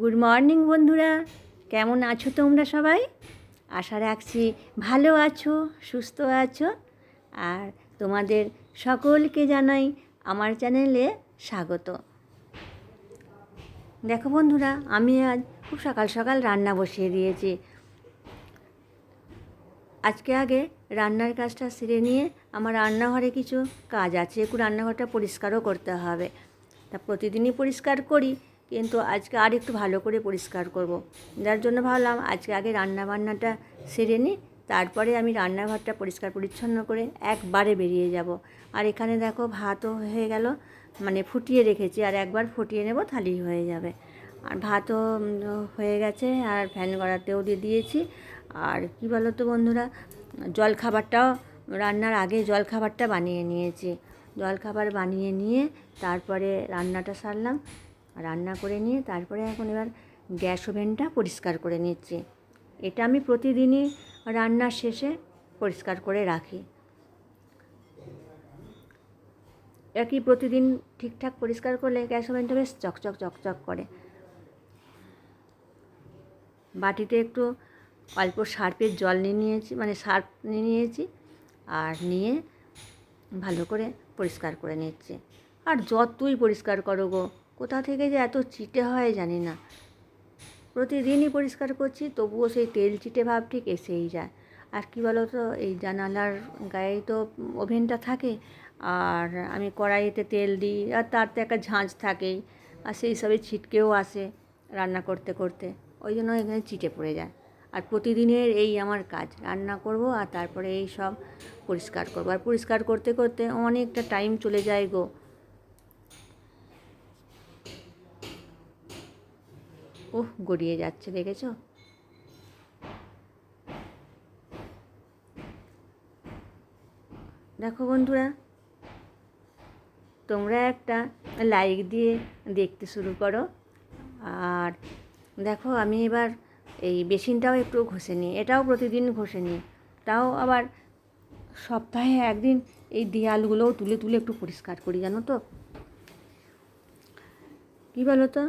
Good morning বন্ধুরা। কেমন আছো তোমরা সবাই? আশা রাখছি ভালো আছো, সুস্থ আছো। আর তোমাদের সকলকে জানাই আমার চ্যানেলে স্বাগত। দেখো বন্ধুরা, আমি আজ খুব সকাল সকাল রান্না বসিয়ে দিয়েছি। আজকে আগে রান্নার কাজটা সেরে নিয়ে আমার রান্নাঘরে কিছু কাজ আছে। একটু রান্নাঘরটা পরিষ্কারও করতে হবে। তা প্রতিদিনই পরিষ্কার করি কিন্তু আজকে আর একটু ভালো করে পরিষ্কার করব। যার জন্য ভাবলাম আজকে আগে রান্না বান্নাটা সেরে নিই, তারপরে আমি রান্নাঘরটা পরিষ্কার পরিচ্ছন্ন করে একবারে বেরিয়ে যাব। আর এখানে দেখো ভাতও হয়ে গেল মানে ফুটিয়ে রেখেছি, আর একবার ফুটিয়ে নেব থালি হয়ে যাবে। আর ভাতও হয়ে গেছে, আর ফ্যান গড়াতেও দিয়ে দিয়েছি। আর কি বলো তো বন্ধুরা জল খাবারটাও রান্নার আগে জল খাবারটা বানিয়ে নিয়েছি। জল খাবার বানিয়ে নিয়ে তারপরে রান্নাটা সারলাম। রান্না করে নিয়ে তারপরে এখন এবার গ্যাস ওভেনটা পরিষ্কার করে নিচ্ছি। এটা আমি প্রতিদিনই রান্নার শেষে পরিষ্কার করে রাখি। একই প্রতিদিন ঠিকঠাক পরিষ্কার করলে গ্যাস ওভেনটা বেশ চকচক চকচক করে। বাটিতে একটু অল্প সার্পের জল নিয়ে নিয়েছি মানে সার্ফ নিয়ে নিয়েছি আর নিয়ে ভালো করে পরিষ্কার করে নিচ্ছি। আর যতই পরিষ্কার করো গো কোথা থেকে যে এত চিটে হয় জানি না। প্রতিদিনই পরিষ্কার করছি, তবুও সেই তেল চিটে ভাব ঠিক এসেই যায়। আর কি বলো তো এই জানালার গায়ে তো ওভেনটা থাকে, আর আমি কড়াইতে তেল দিই, আর তার তো একটা ঝাঁঝ থাকেই, আর সেই সবে ছিটকেও আসে রান্না করতে করতে, ওই জন্য এখানে চিটে পড়ে যায়। আর প্রতিদিনের এই আমার কাজ, রান্না করব আর তারপরে এই সব পরিষ্কার করব। আর পরিষ্কার করতে করতে অনেকটা টাইম চলে যায় গো ওহ গড়িয়ে যাচ্ছে, দেখেছ? দেখো বন্ধুরা, তোমরা একটা লাইক দিয়ে দেখতে শুরু করো। আর দেখো, আমি এবার এই বেসিনটাও একটু ঘষে নিই, এটাও প্রতিদিন ঘষে নিই। তাও আবার সপ্তাহে একদিন এই দেয়ালগুলোও তুলে তুলে একটু পরিষ্কার করি, জানো তো? কী বলো তো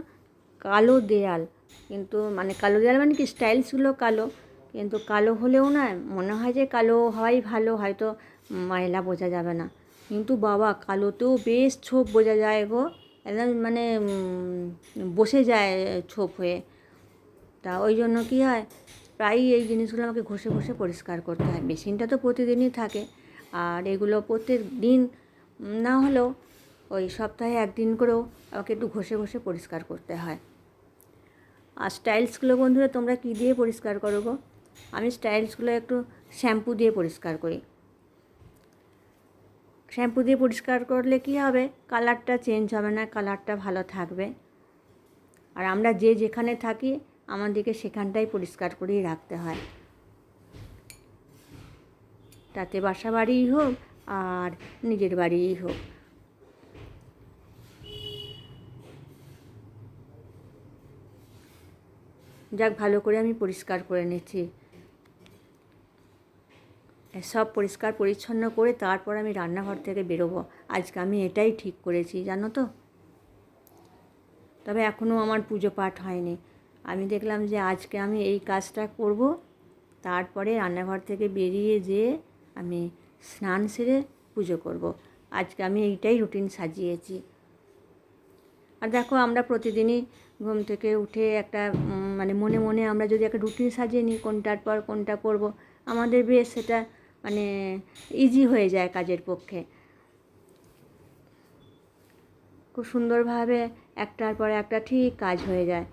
কালো দেয়াল। কিন্তু মানে কালো দেয়াল মানে কি স্টাইলসগুলো কালো, কিন্তু কালো হলেও না মনে হয় যে কালো হওয়াই ভালো, হয়তো ময়লা বোঝা যাবে না। কিন্তু বাবা, কালোতেও বেশ ছোপ বোঝা যায় গো, একদম মানে বসে যায় ছোপ হয়ে। তা ওই জন্য কী হয়, প্রায়ই এই জিনিসগুলো আমাকে ঘষে ঘষে পরিষ্কার করতে হয়। মেশিনটা তো প্রতিদিনই থাকে, আর এগুলো প্রত্যেক দিন না হলেও ওই সপ্তাহে একদিন করেও আমাকে একটু ঘষে ঘষে পরিষ্কার করতে হয়। আর স্টাইলসগুলো বন্ধুরা তোমরা কী দিয়ে পরিষ্কার করো গো? আমি স্টাইলসগুলো একটু শ্যাম্পু দিয়ে পরিষ্কার করি। শ্যাম্পু দিয়ে পরিষ্কার করলে কী হবে? কালারটা চেঞ্জ হবে না, কালারটা ভালো থাকবে। আর আমরা যে যেখানে থাকি, আমাদেরকে সেখানটাই পরিষ্কার করেই রাখতে হয়। তাতে বাসা বাড়িই হোক আর নিজের বাড়িই হোক। যাক, ভালো করে আমি পরিষ্কার করে নিচ্ছি। সব পরিষ্কার পরিচ্ছন্ন করে তারপর আমি রান্নাঘর থেকে বেরোবো। আজকে আমি এটাই ঠিক করেছি, জানো তো? তবে এখনও আমার পুজো পাঠ হয়নি। আমি দেখলাম যে আজকে আমি এই কাজটা করব, তারপরে রান্নাঘর থেকে বেরিয়ে যেয়ে আমি স্নান সেরে পুজো করব। আজকে আমি এইটাই রুটিন সাজিয়েছি। আর দেখো আমরা প্রতিদিনই ঘুম থেকে উঠে একটা মানে মনে মনে আমরা যদি একটা রুটিন সাজিয়ে নিই, কোনটার পর কোনটা করব, আমাদের বেশ সেটা মানে ইজি হয়ে যায় কাজের পক্ষে। খুব সুন্দরভাবে একটার পর একটা ঠিক কাজ হয়ে যায়।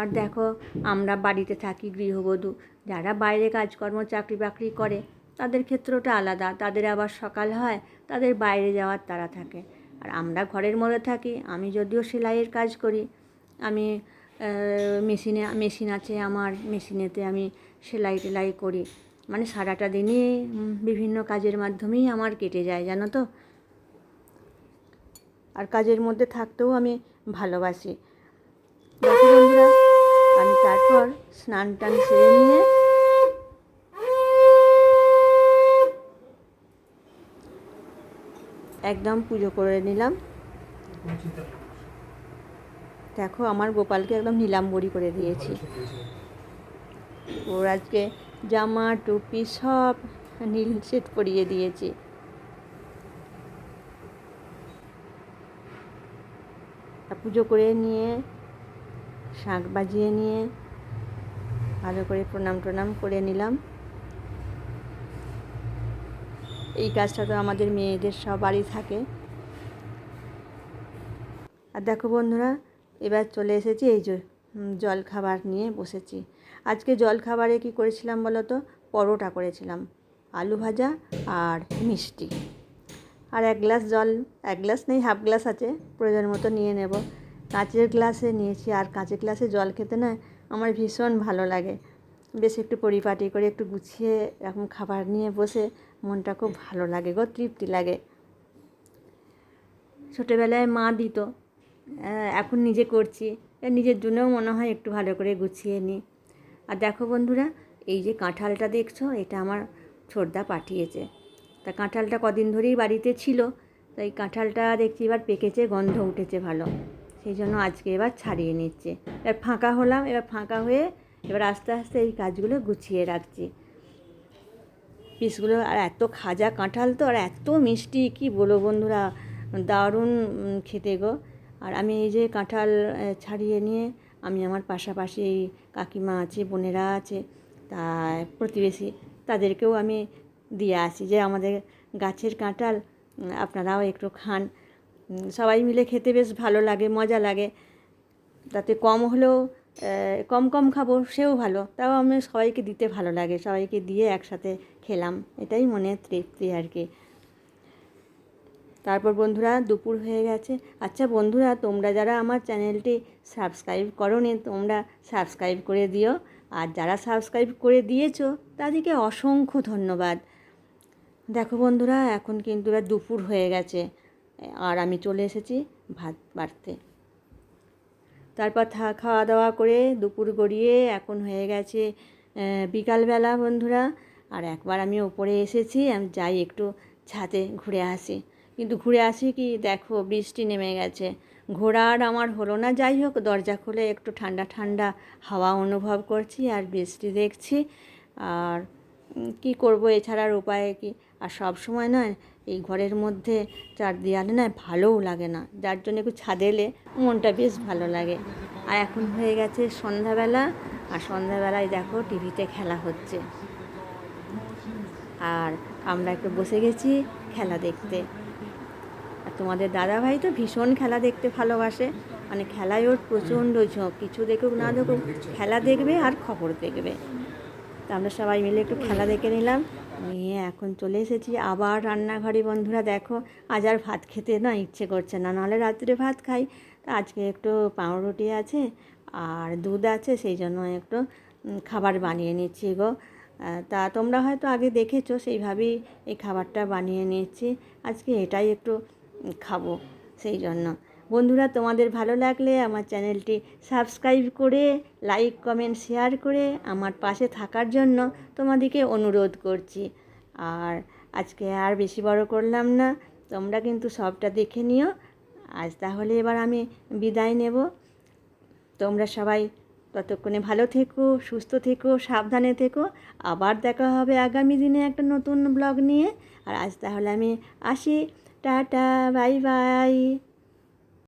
আর দেখো আমরা বাড়িতে থাকি গৃহবধূ, যারা বাইরে কাজকর্ম চাকরি বাকরি করে তাদের ক্ষেত্রটা আলাদা, তাদের আবার সকাল হয়, তাদের বাইরে যাওয়ার তারা থাকে। আর আমরা ঘরের মধ্যে থাকি, আমি যদিও সেলাইয়ের কাজ করি, আমি মেশিনে, মেশিন আছে আমার, মেশিনেতে আমি সেলাই টেলাই করি। মানে সারাটা দিনই বিভিন্ন কাজের মাধ্যমেই আমার কেটে যায়, জানো তো? আর কাজের মধ্যে থাকতেও আমি ভালোবাসি। আমি তারপর স্নান টান সেরে নিয়ে একদম পুজো করে নিলাম। দেখো, আমার গোপালকে একদম নিলাম্বরি করে দিয়েছি। ওর আজকে জামা, টুপি সব নীল সেট পরিয়ে দিয়েছি। পুজো করে নিয়ে শাঁখ বাজিয়ে নিয়ে ভালো করে প্রণাম টনাম করে নিলাম। এই কাজটা তো আমাদের মেয়েদের সবারই থাকে। আর দেখো বন্ধুরা, এবার চলে এসেছি এই যে জল খাবার নিয়ে বসেছি। আজকে জল খাবারে কি করেছিলাম বলো তো? পরোটা করেছিলাম, আলু ভাজা আর মিষ্টি। আর এক গ্লাস জল, এক গ্লাস নেই, হাফ গ্লাস আছে, প্রয়োজন মতো নিয়ে নেব। কাঁচের গ্লাসে নিয়েছি, আর কাঁচের গ্লাসে জল খেতে না আমার ভীষণ ভালো লাগে। বেশ একটু পরিপাটি করে একটু গুছিয়ে এরকম খাবার নিয়ে বসে মনটা খুব ভালো লাগে গো, তৃপ্তি লাগে। ছোটোবেলায় মা দিত এখন নিজে করছি নিজের জন্যও মনে হয় একটু ভালো করে গুছিয়ে নিই আর দেখো বন্ধুরা, এই যে কাঁঠালটা দেখছ, এটা আমার ছোটদা পাঠিয়েছে। তা কাঁঠালটা কদিন ধরেই বাড়িতে ছিল, তাই কাঁঠালটা দেখছি এবার পেকেছে, গন্ধ উঠেছে ভালো। সেই জন্য আজকে এবার ছাড়িয়ে নিচ্ছে। এবার ফাঁকা হলাম, এবার ফাঁকা হয়ে এবার আস্তে আস্তে এই কাজগুলো গুছিয়ে রাখছি। পিসগুলো আর এত খাজা কাঁঠাল তো, আর এত মিষ্টি, কি বলো বন্ধুরা, দারুণ খেতে গো। আর আমি এই যে কাঁঠাল ছাড়িয়ে নিয়ে আমি আমার পাশাপাশি কাকিমা আছে, বোনেরা আছে, তা প্রতিবেশী, তাদেরকেও আমি দিয়ে আসি যে আমাদের গাছের কাঁঠাল আপনারাও একটু খান। সবাই মিলে খেতে বেশ ভালো লাগে, মজা লাগে। তাতে কম হলেও কম কম খাব, সেও ভালো। তাও আমি সবাইকে দিতে ভালো লাগে, সবাইকে দিয়ে একসাথে খেলাম। এটাই মনে তৃপ্তি আর কি। তারপর বন্ধুরা, দুপুর হয়ে গেছে। আচ্ছা বন্ধুরা, তোমরা যারা আমার চ্যানেলটি সাবস্ক্রাইব করোনি, তোমরা সাবস্ক্রাইব করে দিও। আর যারা সাবস্ক্রাইব করে দিয়েছ, তাদেরকে অসংখ্য ধন্যবাদ। দেখো বন্ধুরা, এখন কিন্তু দুপুর হয়ে গেছে। আর আমি চলে এসেছি ভাত বাড়তে। তারপর খাওয়া দাওয়া করে দুপুর গড়িয়ে এখন হয়ে গেছে বিকালবেলা বন্ধুরা। আর একবার আমি ওপরে এসেছি, আমি যাই একটু ছাদে ঘুরে আসি। কিন্তু ঘুরে আসি কি, দেখো বৃষ্টি নেমে গেছে। ঘোরার আমার হলো না, যাই হোক, দরজা খুলে একটু ঠান্ডা ঠান্ডা হাওয়া অনুভব করছি আর বৃষ্টি দেখছি। আর কি করব, এছাড়া আর উপায় কি? আর সব সময় নয় এই ঘরের মধ্যে চার দেয়ালে না ভালোও লাগে না। যার জন্য একটু ছাদে এলে মনটা বেশ ভালো লাগে। আর এখন হয়ে গেছে সন্ধ্যাবেলা। আর সন্ধ্যাবেলায় দেখো টিভিতে খেলা হচ্ছে। আর আমরা একটু বসে গেছি খেলা দেখতে। আর তোমাদের দাদাভাই তো ভীষণ খেলা দেখতে ভালোবাসে। মানে খেলায় ওর প্রচণ্ড ঝোঁক। কিছু দেখুক, না দেখুক, খেলা দেখবে আর খবর দেখবে। তা আমরা সবাই মিলে একটু খেলা দেখে নিলাম। নিয়ে এখন চলে এসেছি আবার রান্নাঘরে। বন্ধুরা দেখো, আজ আর ভাত খেতে না ইচ্ছে করছে না, নাহলে রাত্রে ভাত খাই। তা আজকে একটু পাউরুটি আছে আর দুধ আছে, সেই জন্য একটু খাবার বানিয়ে নিচ্ছি গো। তা তোমরা হয়তো আগে দেখেছ, সেইভাবেই এই খাবারটা বানিয়ে নিচ্ছি। আজকে এটাই একটু খাব, সেই জন্য। বন্ধুরা, তোমাদের ভালো লাগলে আমার চ্যানেলটি সাবস্ক্রাইব করে, লাইক, কমেন্ট, শেয়ার করে আমার পাশে থাকার জন্য তোমাদেরকে অনুরোধ করছি। আর আজকে আর বেশি বড় করলাম না, তোমরা কিন্তু সবটা দেখে নিও। আজ তাহলে এবার আমি বিদায় নেব। তোমরা সবাই ততক্ষণে ভালো থেকো, সুস্থ থেকো, সাবধানে থেকো। আবার দেখা হবে আগামী দিনে একটা নতুন ব্লগ নিয়ে। আর আজ তাহলে আমি আসি। Tata, bye bye.